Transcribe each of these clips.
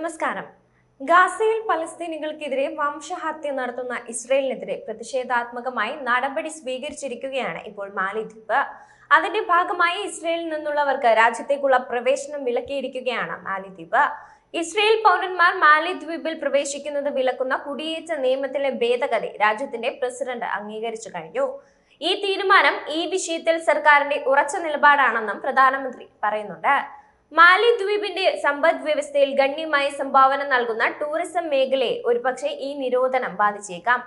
നമസ്കാരം. ഗാസയിൽ പലസ്തീനികൾക്കെതിരെ വംശഹത്യ നടത്തുന്ന ഇസ്രയേലിനെതിരെ പ്രതിഷേധാത്മകമായി നടപടി സ്വീകരിച്ചിരിക്കുകയാണ് ഇപ്പോൾ മാലിദ്വീപ്. അതിന്റെ ഭാഗമായി ഇസ്രയേലിൽ നിന്നുള്ളവർക്ക് രാജ്യത്തേക്കുള്ള പ്രവേശനം വിലക്കിയിരിക്കുകയാണ് മാലിദ്വീപ്. ഇസ്രയേൽ പൗരന്മാർ മാലിദ്വീപിൽ പ്രവേശിക്കുന്നത് വിലക്കുന്ന കുടിയേറ്റ നിയമത്തിലെ ഭേദഗതി രാജ്യത്തിന്റെ പ്രസിഡന്റ് അംഗീകരിച്ചു കഴിഞ്ഞു. ഈ തീരുമാനം ഈ വിഷയത്തിൽ സർക്കാരിന്റെ ഉറച്ച നിലപാടാണെന്നും പ്രധാനമന്ത്രി പറയുന്നുണ്ട്. മാലിദ്വീപിന്റെ സമ്പദ് വ്യവസ്ഥയിൽ ഗണ്യമായ സംഭാവന നൽകുന്ന ടൂറിസം മേഖലയെ ഒരുപക്ഷെ ഈ നിരോധനം ബാധിച്ചേക്കാം.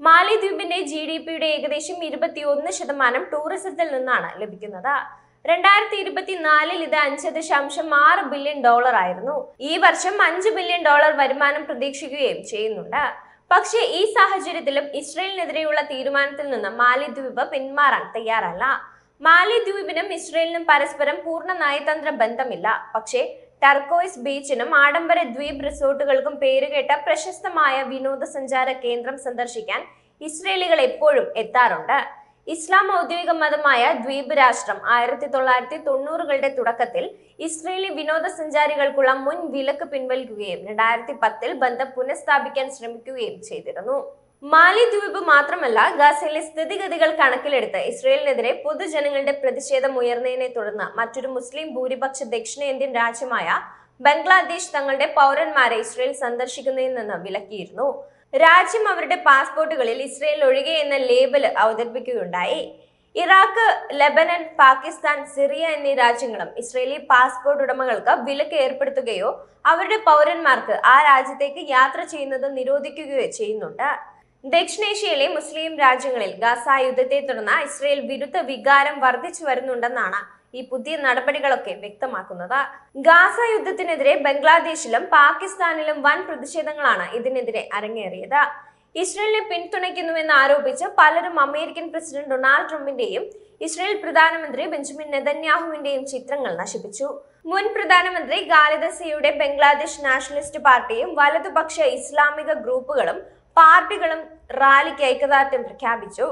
മാലിദ്വീപിന്റെ ജി ഡി പിയുടെ ഏകദേശം ഇരുപത്തിയൊന്ന് ശതമാനം ടൂറിസത്തിൽ നിന്നാണ് ലഭിക്കുന്നത്. രണ്ടായിരത്തി ഇരുപത്തിനാലിൽ ഇത് അഞ്ച് ദശാംശം ആറ് ബില്യൺ ഡോളർ ആയിരുന്നു. ഈ വർഷം അഞ്ച് ബില്യൺ ഡോളർ വരുമാനം പ്രതീക്ഷിക്കുകയും ചെയ്യുന്നുണ്ട്. പക്ഷേ ഈ സാഹചര്യത്തിലും ഇസ്രയേലിനെതിരെയുള്ള തീരുമാനത്തിൽ നിന്ന് മാലിദ്വീപ് പിന്മാറാൻ തയ്യാറല്ല. മാലിദ്വീപിനും ഇസ്രയേലിനും പരസ്പരം പൂർണ നയതന്ത്ര ബന്ധമില്ല. പക്ഷേ ടർക്കോയിസ് ബീച്ചിനും ആഡംബര ദ്വീപ് റിസോർട്ടുകൾക്കും പേരുകേട്ട പ്രശസ്തമായ വിനോദസഞ്ചാര കേന്ദ്രം സന്ദർശിക്കാൻ ഇസ്രയേലികൾ എപ്പോഴും എത്താറുണ്ട്. ഇസ്ലാം ഔദ്യോഗിക മതമായ ദ്വീപ് രാഷ്ട്രം ആയിരത്തി തൊള്ളായിരത്തി തൊണ്ണൂറുകളുടെ തുടക്കത്തിൽ ഇസ്രയേലി വിനോദസഞ്ചാരികൾക്കുള്ള മുൻ വിലക്ക് പിൻവലിക്കുകയും രണ്ടായിരത്തി പത്തിൽ ബന്ധം പുനഃസ്ഥാപിക്കാൻ ശ്രമിക്കുകയും ചെയ്തിരുന്നു. മാലിദ്വീപ് മാത്രമല്ല ഗാസയിലെ സ്ഥിതിഗതികൾ കണക്കിലെടുത്ത് ഇസ്രയേലിനെതിരെ പൊതുജനങ്ങളുടെ പ്രതിഷേധം ഉയർന്നതിനെ തുടർന്ന് മറ്റൊരു മുസ്ലിം ഭൂരിപക്ഷ ദക്ഷിണേന്ത്യൻ രാജ്യമായ ബംഗ്ലാദേശ് തങ്ങളുടെ പൗരന്മാരെ ഇസ്രയേൽ സന്ദർശിക്കുന്നതിൽ നിന്ന് വിലക്കിയിരുന്നു. രാജ്യം അവരുടെ പാസ്പോർട്ടുകളിൽ ഇസ്രയേൽ ഒഴികെ എന്ന ലേബൽ അവതരിപ്പിക്കുകയുണ്ടായി. ഇറാഖ് ലെബനൻ പാകിസ്ഥാൻ സിറിയ എന്നീ രാജ്യങ്ങളും ഇസ്രയേലി പാസ്പോർട്ട് ഉടമകൾക്ക് വിലക്ക് ഏർപ്പെടുത്തുകയോ അവരുടെ പൗരന്മാർക്ക് ആ രാജ്യത്തേക്ക് യാത്ര ചെയ്യുന്നത് നിരോധിക്കുകയോ ചെയ്യുന്നുണ്ട്. ദക്ഷിണേഷ്യയിലെ മുസ്ലിം രാജ്യങ്ങളിൽ ഗാസ യുദ്ധത്തെ തുടർന്ന് ഇസ്രയേൽ വിരുദ്ധ വികാരം വർദ്ധിച്ചു വരുന്നുണ്ടെന്നാണ് ഈ പുതിയ നടപടികളൊക്കെ വ്യക്തമാക്കുന്നത്. ഗാസ യുദ്ധത്തിനെതിരെ ബംഗ്ലാദേശിലും പാകിസ്ഥാനിലും വൻ പ്രതിഷേധങ്ങളാണ് ഇതിനെതിരെ അരങ്ങേറിയത്. ഇസ്രയേലിനെ പിന്തുണയ്ക്കുന്നുവെന്ന് ആരോപിച്ച് പലരും അമേരിക്കൻ പ്രസിഡന്റ് ഡൊണാൾഡ് ട്രംപിന്റെയും ഇസ്രയേൽ പ്രധാനമന്ത്രി ബെഞ്ചമിൻ നെതന്യാഹുവിന്റെയും ചിത്രങ്ങൾ നശിപ്പിച്ചു. മുൻ പ്രധാനമന്ത്രി ഗാലിദസിയുടെ ബംഗ്ലാദേശ് നാഷണലിസ്റ്റ് പാർട്ടിയും വലതുപക്ഷ ഇസ്ലാമിക ഗ്രൂപ്പുകളും പാർട്ടികളും റാലിക്ക് ഐക്യദാർഢ്യം പ്രഖ്യാപിച്ചു.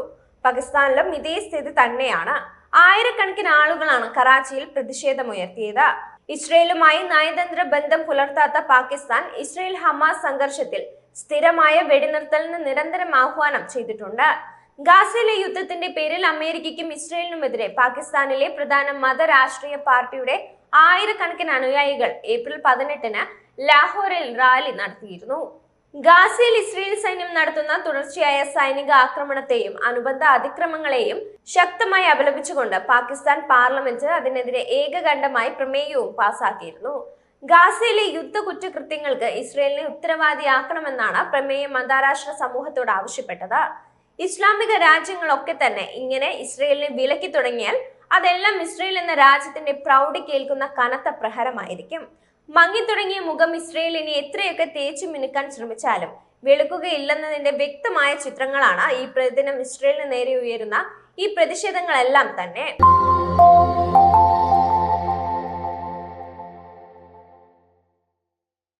പാകിസ്ഥാനിലും ഇതേ സ്ഥിതി തന്നെയാണ്. ആയിരക്കണക്കിന് ആളുകളാണ് കറാച്ചിയിൽ പ്രതിഷേധമുയർത്തിയത്. ഇസ്രയേലുമായി നയതന്ത്ര ബന്ധം പുലർത്താത്ത പാകിസ്ഥാൻ ഇസ്രയേൽ ഹമാസ് സംഘർഷത്തിൽ സ്ഥിരമായ വെടിനിർത്തലിന് നിരന്തരം ആഹ്വാനം ചെയ്തിട്ടുണ്ട്. ഗാസയിലെ യുദ്ധത്തിന്റെ പേരിൽ അമേരിക്കയ്ക്കും ഇസ്രയേലിനുമെതിരെ പാകിസ്ഥാനിലെ പ്രധാന മതരാഷ്ട്രീയ പാർട്ടിയുടെ ആയിരക്കണക്കിന് അനുയായികൾ ഏപ്രിൽ പതിനെട്ടിന് ലാഹോറിൽ റാലി നടത്തിയിരുന്നു. ഗാസയിൽ ഇസ്രയേൽ സൈന്യം നടത്തുന്ന തുടർച്ചയായ സൈനിക ആക്രമണത്തെയും അനുബന്ധ അതിക്രമങ്ങളെയും ശക്തമായി അപലപിച്ചുകൊണ്ട് പാകിസ്ഥാൻ പാർലമെന്റ് അതിനെതിരെ ഏകകണ്ഠമായി പ്രമേയവും പാസാക്കിയിരുന്നു. ഗാസയിലെ യുദ്ധ കുറ്റകൃത്യങ്ങൾക്ക് ഇസ്രയേലിനെ ഉത്തരവാദിയാക്കണമെന്നാണ് പ്രമേയം അന്താരാഷ്ട്ര സമൂഹത്തോട് ആവശ്യപ്പെട്ടത്. ഇസ്ലാമിക രാജ്യങ്ങളൊക്കെ തന്നെ ഇങ്ങനെ ഇസ്രയേലിനെ വിലക്കി തുടങ്ങിയാൽ അതെല്ലാം ഇസ്രയേൽ എന്ന രാജ്യത്തിന്റെ പ്രൗഢി കേൾക്കുന്ന കനത്ത പ്രഹരമായിരിക്കും. മങ്ങിത്തുടങ്ങിയ മുഖം ഇസ്രയേൽ ഇനി എത്രയൊക്കെ തേച്ചു മിനുക്കാൻ ശ്രമിച്ചാലും വെളുക്കുകയില്ലെന്നതിന്റെ വ്യക്തമായ ചിത്രങ്ങളാണ് ഈ പ്രതിദിനം ഇസ്രയേലിന് നേരെ ഉയരുന്ന ഈ പ്രതിഷേധങ്ങളെല്ലാം തന്നെ.